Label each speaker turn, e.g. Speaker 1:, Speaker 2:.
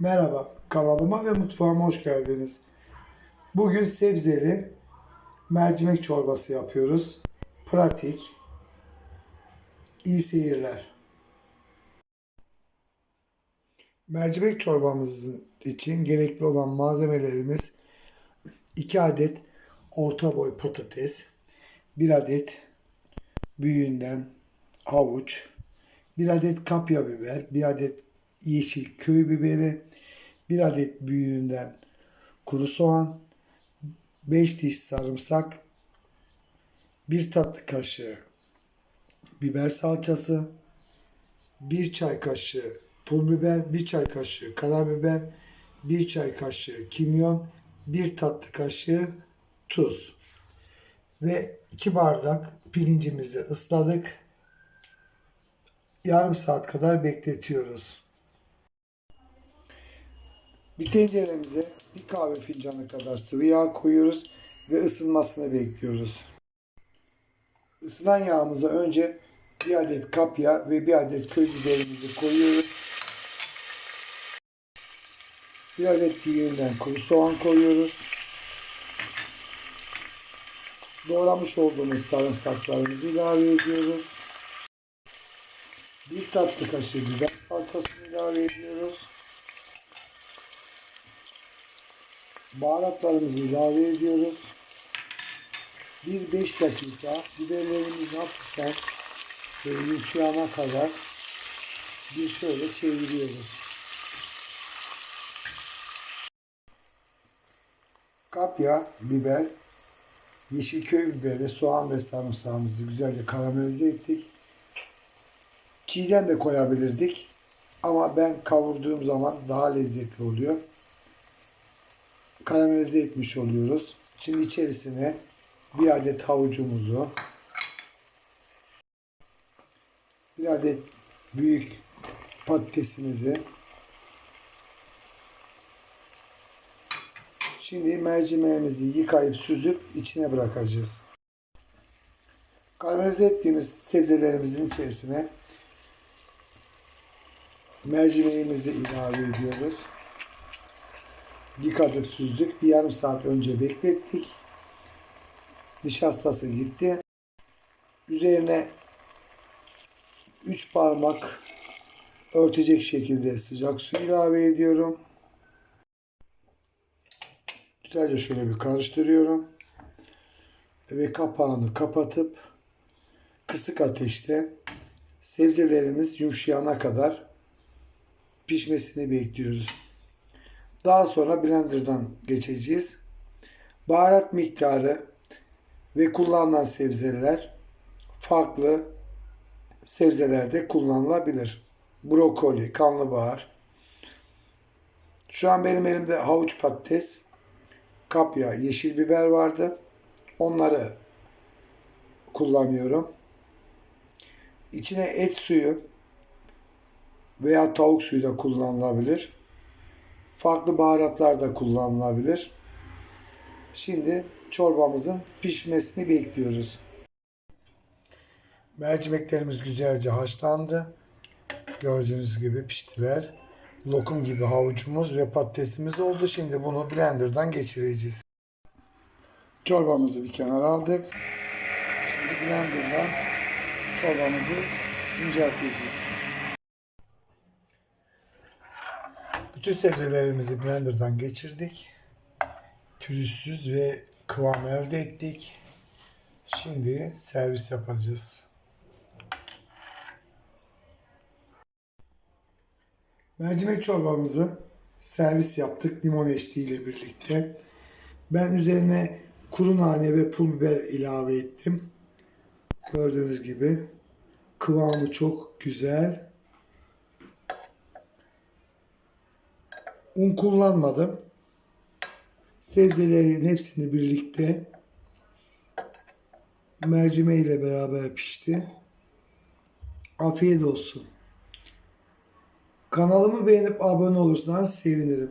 Speaker 1: Merhaba, kanalıma ve mutfağıma hoş geldiniz. Bugün sebzeli mercimek çorbası yapıyoruz. Pratik, iyi seyirler. Mercimek çorbamız için gerekli olan malzemelerimiz 2 adet orta boy patates, 1 adet büyüğünden havuç, 1 adet kapya biber, 1 adet yeşil köy biberi, 1 adet büyüğünden kuru soğan, 5 diş sarımsak, 1 tatlı kaşığı biber salçası, 1 çay kaşığı pul biber, 1 çay kaşığı karabiber, 1 çay kaşığı kimyon, 1 tatlı kaşığı tuz ve 2 bardak pirincimizi ısladık. Yarım saat kadar bekletiyoruz. Bir tenceremize bir kahve fincanı kadar sıvı yağ koyuyoruz ve ısınmasını bekliyoruz. Isınan yağımıza önce bir adet kapya ve bir adet köy biberimizi koyuyoruz. Bir adet büyüğünden kuru soğan koyuyoruz. Doğramış olduğumuz sarımsaklarımızı ilave ediyoruz. Bir tatlı kaşığı biber salçasını ilave ediyoruz. Baharatlarımızı ilave ediyoruz. Bir 5 dakika biberlerimizi hafiften böyle yumuşayana kadar bir şöyle çeviriyoruz. Kapya, biber, yeşil köy biberi, soğan ve sarımsağımızı güzelce karamelize ettik. Çiğden de koyabilirdik. Ama ben kavurduğum zaman daha lezzetli oluyor. Karamelize etmiş oluyoruz. Şimdi içerisine bir adet havucumuzu, bir adet büyük patatesimizi, Şimdi mercimeğimizi yıkayıp süzüp içine bırakacağız. Karamelize ettiğimiz sebzelerimizin içerisine mercimeğimizi ilave ediyoruz. Yıkadık, süzdük. Bir yarım saat önce beklettik. Nişastası gitti. Üzerine 3 parmak örtecek şekilde sıcak su ilave ediyorum. Güzelce şöyle bir karıştırıyorum. Ve kapağını kapatıp kısık ateşte sebzelerimiz yumuşayana kadar pişmesini bekliyoruz. Daha sonra blenderdan geçeceğiz. Baharat miktarı ve kullanılan sebzeler farklı sebzelerde kullanılabilir. Brokoli, karnabahar. Şu an benim elimde havuç patates, kapya, yeşil biber vardı. Onları kullanıyorum. İçine et suyu veya tavuk suyu da kullanılabilir. Farklı baharatlar da kullanılabilir. Şimdi çorbamızın pişmesini bekliyoruz. Mercimeklerimiz güzelce haşlandı. Gördüğünüz gibi piştiler. Lokum gibi havucumuz ve patatesimiz oldu. Şimdi bunu blenderdan geçireceğiz. Çorbamızı bir kenara aldık. Şimdi blenderdan çorbamızı incelteceğiz. Bütün sebzelerimizi blenderdan geçirdik. Pürüzsüz ve kıvam elde ettik. Şimdi servis yapacağız. Mercimek çorbamızı servis yaptık limon eşliğiyle birlikte. Ben üzerine kuru nane ve pul biber ilave ettim. Gördüğünüz gibi kıvamı çok güzel. Un kullanmadım. Sebzelerin hepsini birlikte mercimeğiyle beraber pişti. Afiyet olsun. Kanalımı beğenip abone olursanız sevinirim.